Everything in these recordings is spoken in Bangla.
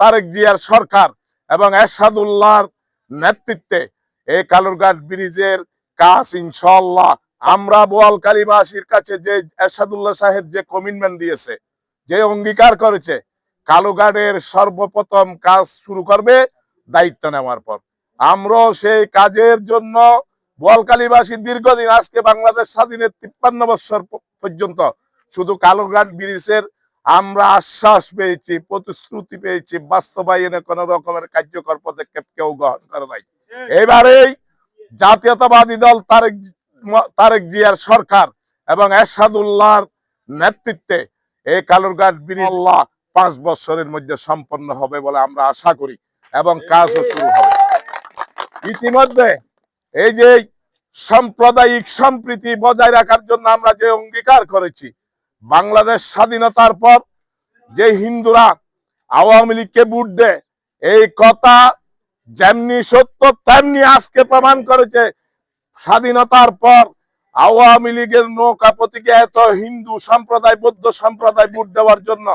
তারেক জিয়ার সরকার এবং এরশাদুল্লাহর নেতৃত্বে এই কালুরঘাট ব্রিজের কাজ ইনশাল্লাহ আমরা বোয়ালকালীবাসীর কাছে যে এরশাদুল্লাহ সাহেব যে কমিটমেন্ট দিয়েছে, যে অঙ্গীকার করেছে কালুঘাটের সর্বপ্রথম কাজ শুরু করবে দায়িত্ব নেওয়ার পর। আমরাও সেই কাজের জন্য বোয়ালকালীবাসী দীর্ঘদিন আজকে বাংলাদেশ স্বাধীনের তিপ্পান্ন বছর পর্যন্ত শুধু কালুরঘাট ব্রিজের আমরা আশ্বাস পেয়েছি, প্রতিশ্রুতি পেয়েছি, বাস্তবায়নে কোন রকমের কার্যকর পদক্ষেপ কেউ গ্রহণ করে নাই। এবারেই জাতীয়তাবাদী দল তারেক তারেক জিয়ার সরকার এবং এরশাদুল্লাহর নেতৃত্বে এই কালুরঘাট ব্রিজ আল্লাহ পাঁচ বছরের মধ্যে সম্পন্ন হবে বলে আমরা আশা করি এবং কাজও শুরু হবে। ইতিমধ্যে এই যে সাম্প্রদায়িক সম্প্রীতি বজায় রাখার জন্য আমরা যে অঙ্গীকার করেছি বাংলাদেশ স্বাধীনতার পর যে হিন্দুরা আওয়ামী লীগকে ভোট দেয়, এই কথা যেমনি সত্য, তেমনি আজকে প্রমাণ করেছে স্বাধীনতার পর আওয়ামী লীগের নৌকা প্রতীকে এত হিন্দু সম্প্রদায়, বৌদ্ধ সম্প্রদায় ভোট দেওয়ার জন্য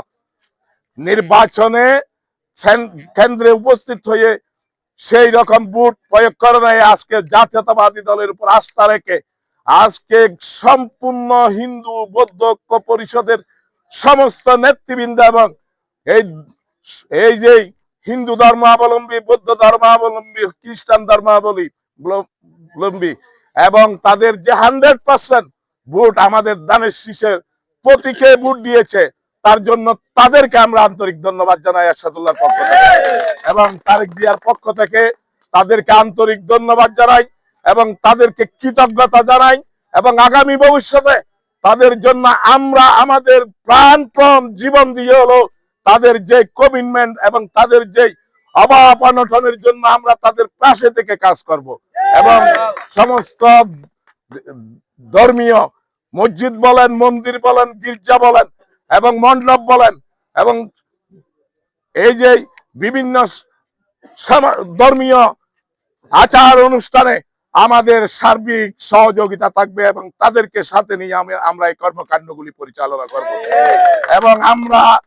নির্বাচনে কেন্দ্রে উপস্থিত হয়ে সেই রকম ভোট প্রয়োগ করে নাই, আজকে জাতীয়তাবাদী দলের উপর আস্থা রেখে আজকে সম্পূর্ণ হিন্দু বৌদ্ধ পরিষদের সমস্ত নেতৃবৃন্দ এবং এই এই যে হিন্দু ধর্মাবলম্বী, বৌদ্ধ ধর্মাবলম্বী, খ্রিস্টান ধর্মাবলম্বী এবং তাদের যে হান্ড্রেড পার্সেন্ট ভোট আমাদের দানের শীষের প্রতীকে ভোট দিয়েছে, তার জন্য তাদেরকে আমরা আন্তরিক ধন্যবাদ জানাই আসাদুল্লাহর পক্ষ থেকে। এবং তারেক জিয়ার পক্ষ থেকে তাদেরকে আন্তরিক ধন্যবাদ জানাই। এবং তাদেরকে কৃতজ্ঞতা জানাই এবং আগামী ভবিষ্যতে তাদের জন্য আমরা আমাদের প্রাণপ্রণ জীবন দিয়ে হলো তাদের যে কমিটমেন্ট এবং তাদের যে অভাব অনটনের জন্য আমরা তাদের পাশে থেকে কাজ করব। এবং সমস্ত ধর্মীয় মসজিদ বলেন, মন্দির বলেন, গির্জা বলেন এবং মণ্ডপ বলেন এবং এই যে বিভিন্ন ধর্মীয় আচার অনুষ্ঠানে আমাদের সার্বিক সহযোগিতা থাকবে এবং তাদেরকে সাথে নিয়ে আমি- আমরা এই কর্মকাণ্ডগুলি পরিচালনা করব। এবং আমরা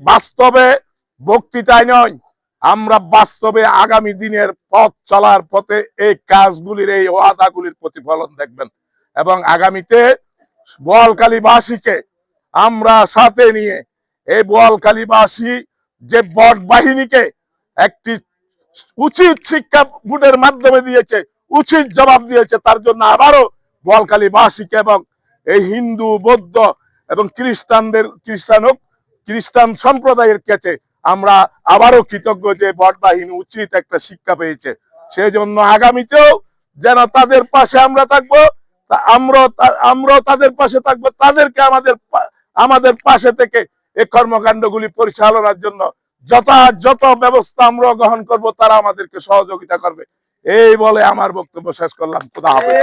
বাস্তবে বক্তৃতায় নয় আমরা বাস্তবে আগামী দিনের পথ চলার পথে এই কাজগুলির, এই ওয়াদাগুলির প্রতিফলন দেখবেন। এবং আগামীতে বোয়ালকালীবাসীকে আমরা সাথে নিয়ে এই বোয়ালকালীবাসী যে বট বাহিনীকে একটি উচিত শিক্ষা বুটের মাধ্যমে দিয়েছে উচিত জবাব দিয়েছে, তার জন্য আবারও বোয়ালকালীবাসীকে এবং এই হিন্দু, বৌদ্ধ এবং খ্রিস্টানদের, খ্রিস্টান হোক, খ্রিস্টান সম্প্রদায়ের কাছে আমরা আবারও কৃতজ্ঞ যে বট বাহিনী উচিত একটা শিক্ষা পেয়েছে। সেই জন্য আগামীতেও যেন তাদের পাশে আমরা থাকব আমরাও আমরাও তাদের পাশে থাকব, তাদেরকে আমাদের আমাদের পাশে থেকে এই কর্মকাণ্ডগুলি পরিচালনার জন্য যথাযথ ব্যবস্থা আমরা গ্রহণ করব, তারা আমাদেরকে সহযোগিতা করবে। এই বলে আমার বক্তব্য শেষ করলাম খুদা হাফেজ।